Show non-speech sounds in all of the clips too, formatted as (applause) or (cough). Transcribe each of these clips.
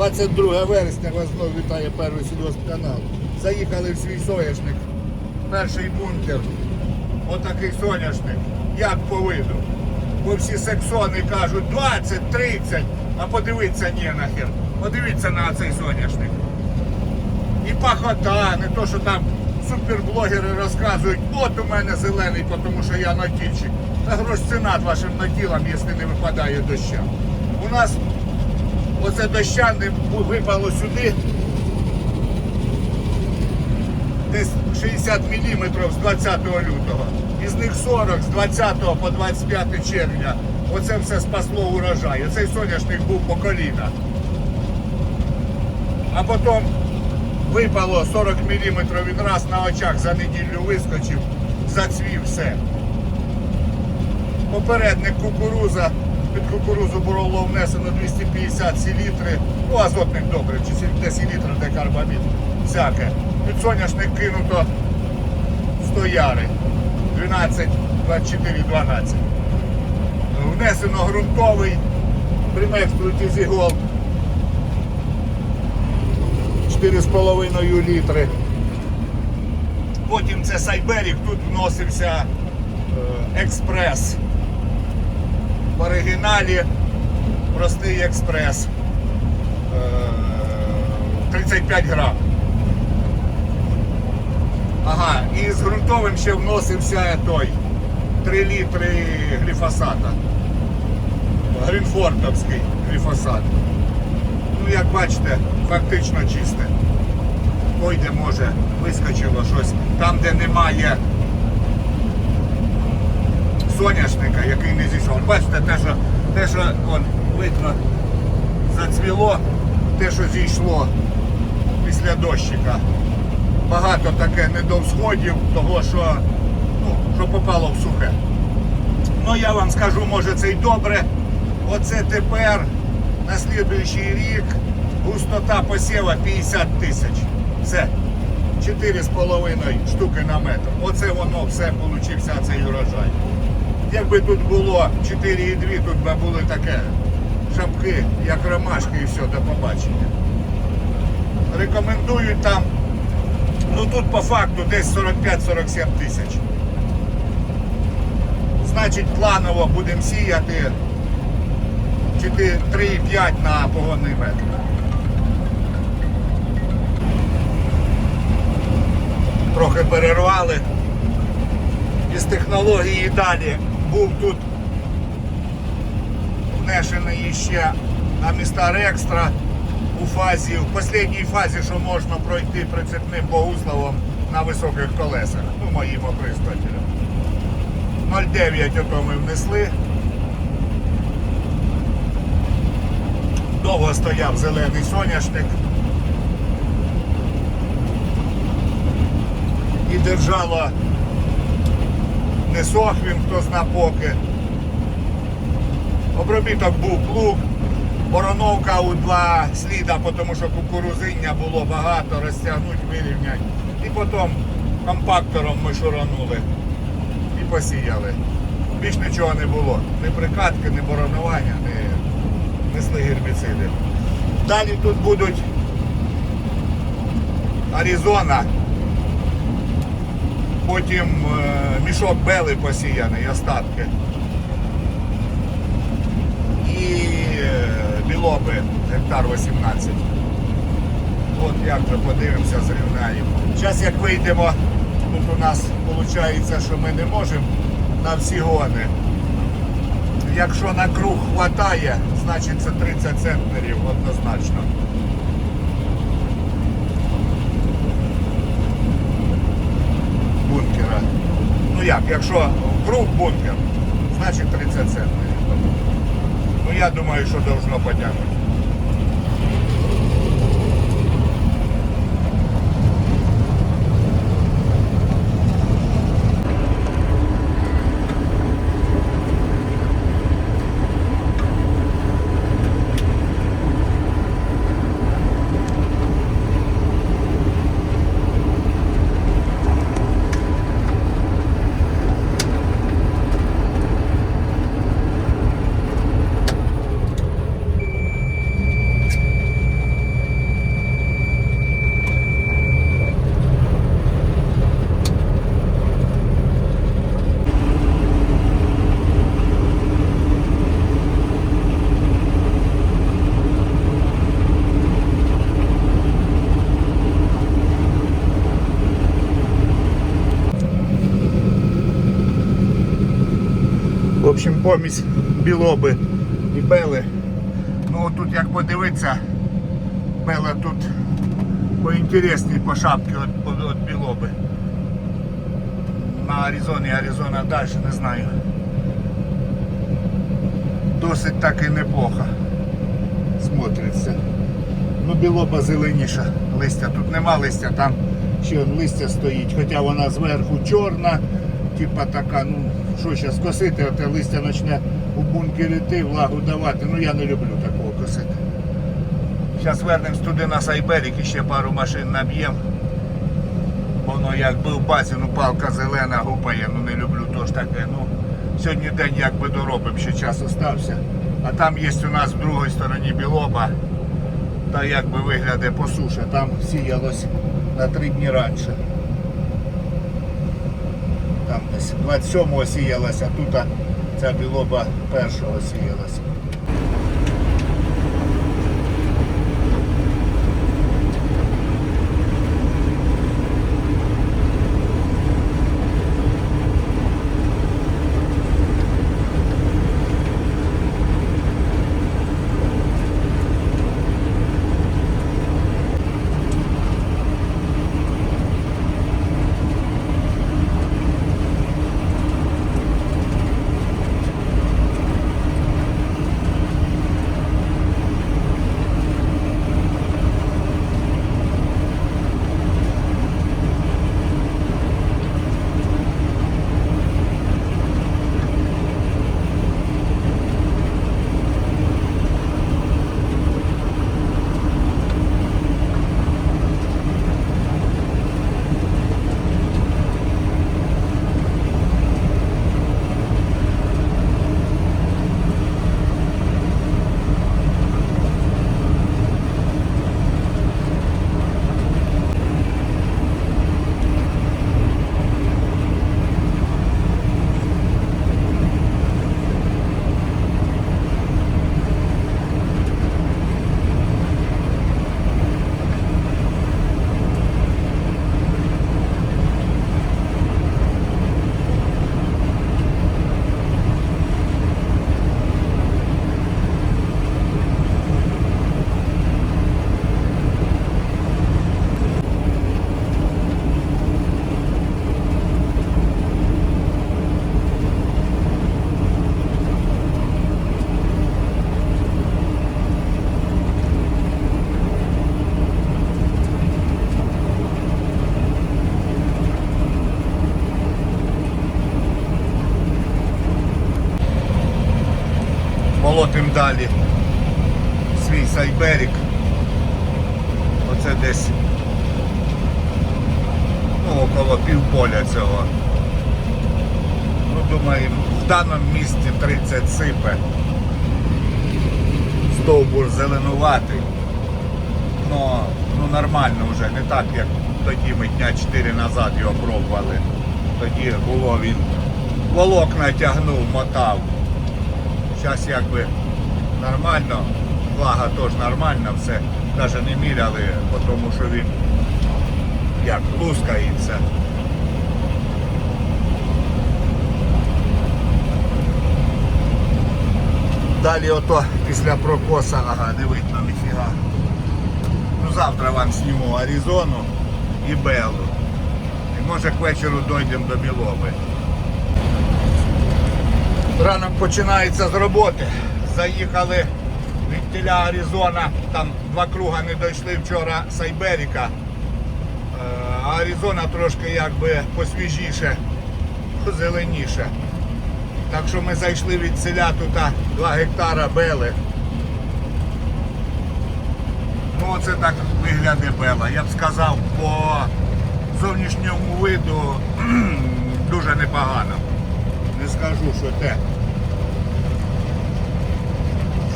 22 вересня вас знову вітає перший сільгоспканал. Заїхали в свій соняшник. Перший бункер. Отакий соняшник. Як по виду. Бо всі сексони кажуть 20, 30, а подивіться ні нахер. Подивіться на цей соняшник. І пахота, не то, що там суперблогери розказують, от у мене зелений, тому що я натільщик. Та грош ціна вашим натілам, якщо не випадає доща. У нас оце доща не випало сюди. Десь 60 мм з 20 лютого. Із них 40 з 20 по 25 червня. Оце все спасло урожай. Оцей соняшник був по коліна. А потім випало 40 мм, він раз на очах за неділю вискочив, зацвів все. Попередник кукуруза, під кукурузу було внесено 250 селітри, ну азотних добрив, чи сі- де селітри, де карбамід, всяке. Під соняшник кинуто 100 яри, 12, 24, 12. Внесено ґрунтовий, примекструють із ігол 4,5 літри. Потім це Сайберік, тут вносився е, експрес. В оригіналі простий експрес. Е, 35 грам. Ага, і з ґрунтовим ще вносився той 3 літри гліфосата. Грінфордовський гліфосат. Ну, як бачите, фактично чисте. Пойде, може, вискочило щось. Там, де немає соняшника, який не зійшов. Бачите, те, що, те, що он, видно, зацвіло, те, що зійшло після дощика. Багато таке недовсходів, того, що, ну, що попало в сухе. Ну я вам скажу, може це й добре. Оце тепер на слідуючий рік густота посіва 50 тисяч. Все. 4,5 штуки на метр. Оце воно все получився цей урожай. Якби тут було 4,2, тут би були таке шапки, як ромашки і все, до побачення. Рекомендують там, ну тут по факту десь 45-47 тисяч. Значить, планово будемо сіяти 3,5 на погонний метр. Трохи перервали. Із технології далі був тут внесений ще на містар екстра у фазі, в останній фазі, що можна пройти прицепним богусловом на високих колесах. Ну, моїм опристателям. 0,9 ото ми внесли. Довго стояв зелений соняшник. І держало не сох він, хто зна поки. Обробіток був плуг, бороновка у два сліда, тому що кукурузиння було багато, розтягнуть, вирівнять. І потім компактором ми шуранули і посіяли. Більш нічого не було. Ні прикатки, ні боронування, ні несли гербіциди. Далі тут будуть Аризона, потім е, мішок бели посіяний, остатки. І е, білоби гектар 18. От як вже подивимося, зрівняємо. Зараз як вийдемо, тут у нас виходить, що ми не можемо на всі гони. Якщо на круг хватає, значить це 30 центнерів однозначно. Бункера. Ну як, якщо круг бункер, значить 30 центнерів. Ну я думаю, що должно потягнути. Помість білоби і бели. Ну тут як подивитися, бела тут поінтересній по шапці від, від білоби. На Аризоні, Аризона далі, не знаю. Досить так і неплохо смотриться. Ну, білоба зеленіша листя. Тут нема листя, там ще листя стоїть, хоча вона зверху чорна, типа така, ну що зараз косити, а те листя почне у бункері йти, влагу давати. Ну я не люблю такого косити. Зараз вернемось туди на Сайберік і ще пару машин наб'ємо. Воно якби в базі, ну палка зелена гупає, ну не люблю теж таке. Ну, сьогодні день якби доробимо, ще час остався. А там є у нас в другій стороні білоба, та якби вигляде по суші, там сіялось на три дні раніше. Там десь 27-го сіялася, а тут ця білоба першого сіялася. Молотим далі свій сайберік. Оце десь ну, около півполя цього. Ну, думаю, в даному місці 30 сипе. Стовбур зеленуватий. Ну, ну нормально вже, не так, як тоді ми дня 4 назад його пробували. Тоді було він волокна тягнув, мотав. Зараз якби нормально, влага теж нормальна, все. Навіть не міряли, тому що він як лускається. Далі ото після прокоса, ага, не видно ніфіга. Ну завтра вам зніму Аризону і Белу. І може к вечору дійдемо до Білоби. Ранок починається з роботи. Заїхали від тіля Аризона, там два круга не дійшли вчора Сайберіка. Е, Аризона трошки якби посвіжіше, зеленіше. Так що ми зайшли від селя тут 2 гектара бели. Ну оце так виглядає бела. Я б сказав, по зовнішньому виду (clears throat) дуже непогано. Не скажу, що те.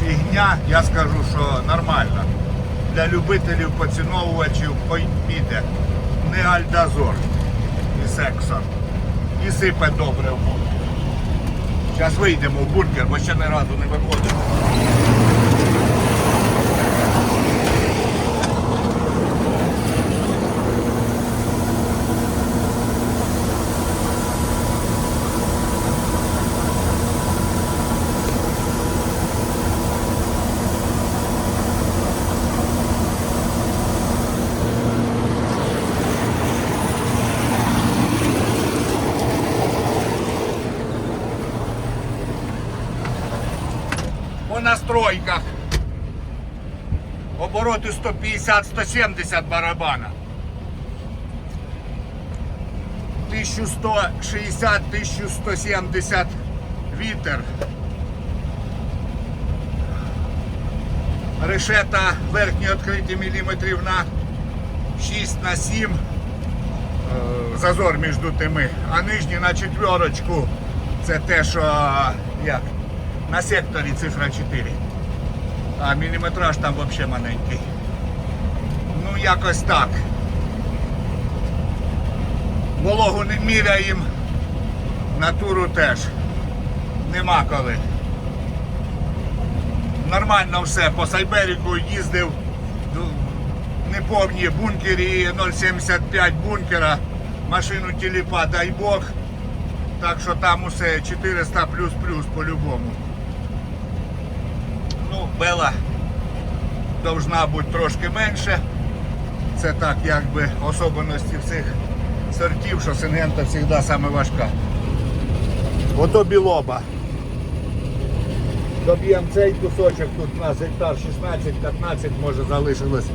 Фігня, я скажу, що нормально. Для любителів, поціновувачів піде. Не альдазор і сексор. І сипе добре в бункер. Зараз вийдемо в бункер, бо ще ні разу не виходимо. Настройках. Обороти 150-170 барабана. 1160-1170 вітер. Решета верхні відкриті міліметрів на 6 на 7 е, зазор між тими, а нижні на четверочку. Це те, що як? На секторі цифра 4. А міліметраж там взагалі маленький. Ну, якось так. Вологу не міряємо, натуру теж. Нема коли. Нормально все. По Сайберіку їздив ну, неповні бункері 0,75 бункера. Машину тіліпа, дай Бог. Так що там усе 400 плюс-плюс по-любому. Бела должна бути трошки менше. Це так якби особливості всіх сортів, що сингента завжди саме важка. Ото білоба. Доб'ємо цей кусочок, тут у нас гектар 16-15 може залишилось.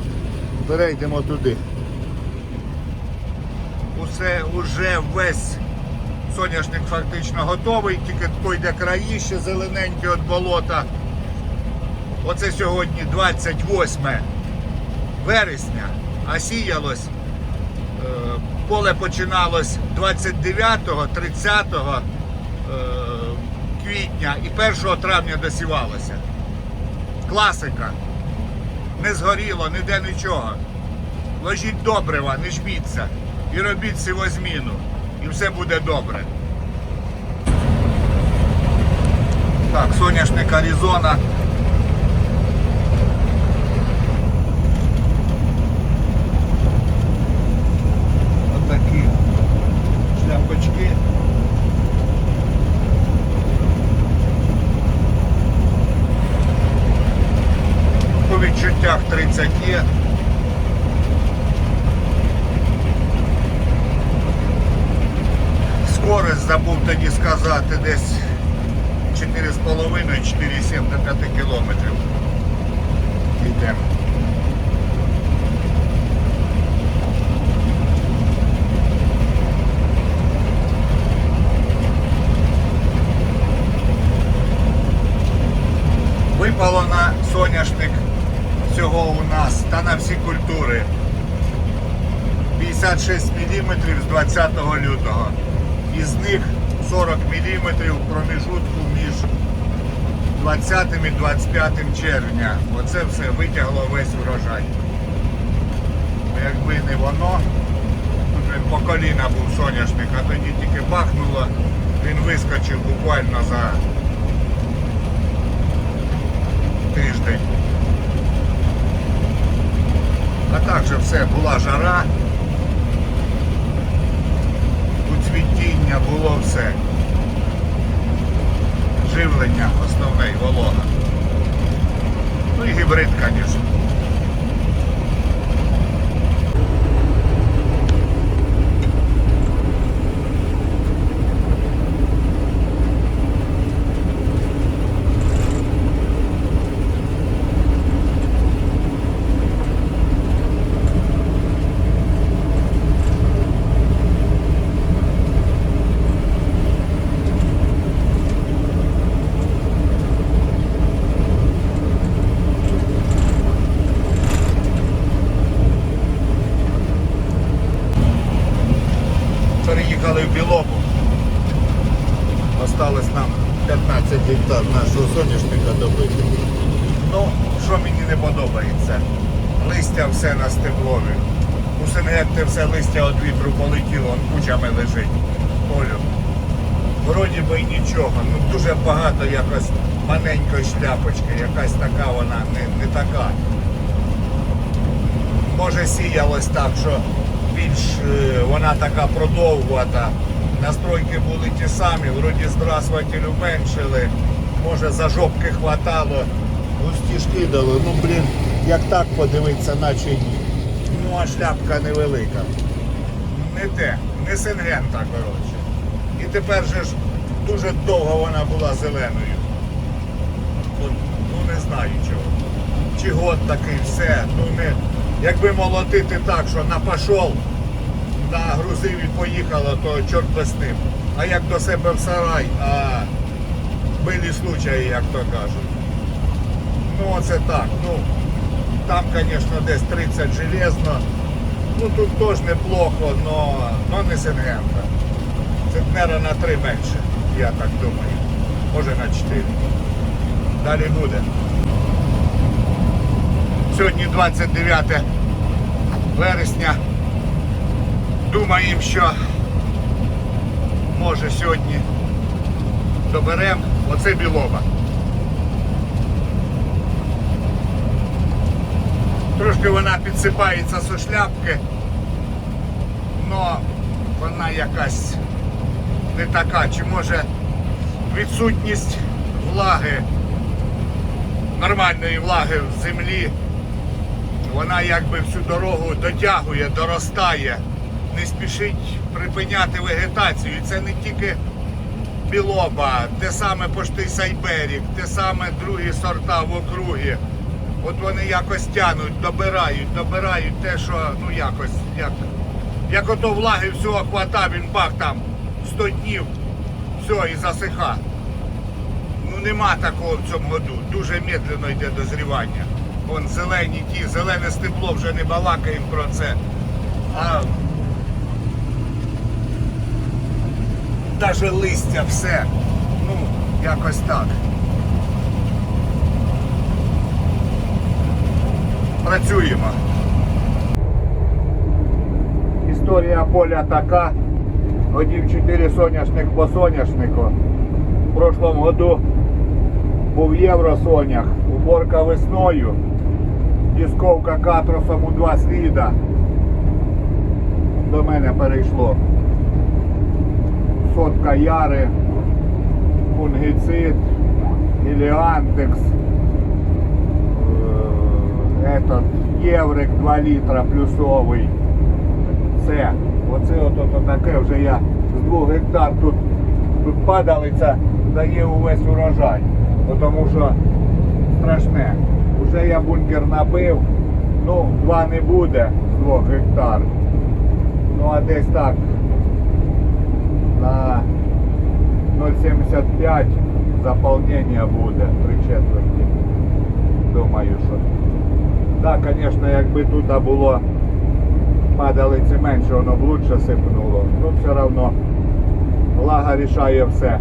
Перейдемо туди. Усе уже весь соняшник фактично готовий, тільки йде країще, зелененький від болота. Оце сьогодні 28 вересня, а сіялось. е, Поле починалось 29-го, 30-го е, квітня і 1 травня досівалося. Класика. Не згоріло, ніде нічого. Ложіть добрива, не жміться і робіть сивозміну. І все буде добре. Так, соняшник Аризона. Отакі шляпочки. По відчуттях 30 є. Скорость забув тоді сказати десь 4,5-4,7 до 5 кілометрів. Йдемо. Випало на соняшник всього у нас та на всі культури. 56 мм з 20 лютого. Із них 40 мм проміжутку між 20 і 25 червня. Оце все витягло весь урожай. Якби не воно, тут він по коліна був соняшник, а тоді тільки бахнуло, він вискочив буквально за тиждень. А так же все, була жара, у цвітіння було все. Живлення основне волога. Ну і гібрид, звісно. Соняшника добити. Ну, що мені не подобається? Листя все на стеблові. У Сенгетти все листя від вітру полетіло, он кучами лежить. Полю. Вроді би нічого. Ну дуже багато якось маленької шляпочки, якась така вона, не, не така. Може сіялось так, що більш е, вона така продовгувата. Настройки були ті самі, вроді здравствуйте уменшили, може за жопки хватало, густішки дали. Ну блін, як так подивитися, наче ні. Ну а шляпка невелика. Не те, не сингента, коротше. І тепер же ж дуже довго вона була зеленою. От, ну не знаю чого. Чи год такий, все. Ну не. Якби молотити так, що на пошов, нагрузив і поїхало, то чорт би з ним. А як до себе в сарай, а були случаї, як то кажуть. Ну оце так. Ну, там, звісно, десь 30 железно. Ну тут теж неплохо, но не Сингента. Центнера на 3 менше, я так думаю. Може на 4. Далі буде. Сьогодні 29 вересня. Думаємо, що може сьогодні доберемо. Оце білоба. Трошки вона підсипається зі шляпки, але вона якась не така. Чи може відсутність влаги, нормальної влаги в землі, вона якби всю дорогу дотягує, доростає, не спішить припиняти вегетацію. І це не тільки білоба, те саме пошти Сайберік, те саме другі сорта в округі. От вони якось тянуть, добирають, добирають те, що ну якось, як, як ото влаги всього хвата, він бах там 100 днів, все, і засиха. Ну нема такого в цьому году. Дуже медленно йде дозрівання. Вон зелені ті, зелене стебло вже не балакаємо про це. А навіть листя, все. Ну, якось так. Працюємо. Історія поля така. Годів 4 соняшник по соняшнику. В прошлому году був євросонях, уборка весною, дисковка катросом у два сліда. До мене перейшло. Сотка яри, фунгіцид, гіліантекс, е, этот єврик 2 літра плюсовий. Все. Оце от, от, таке вже я з двох гектар тут, тут падалиця дає увесь урожай. Тому що страшне. Уже я бункер набив, ну, два не буде з двох гектар. Ну а десь так на 0,75 заповнення буде три четверті. Думаю, що. Так, звісно, якби тут було падалиці менше, воно б лучше сипнуло. Ну все одно влага рішає все.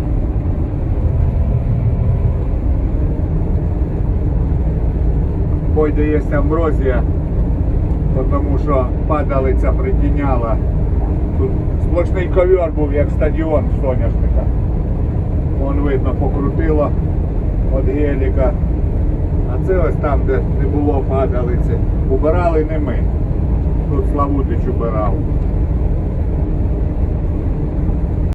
Пойде є амброзія, тому що падалиця притіняла. Тут сплошний ковер був, як стадіон соняшника. Вон видно покрутило від геліка. А це ось там, де не було падалиці. Убирали не ми. Тут Славутич убирав.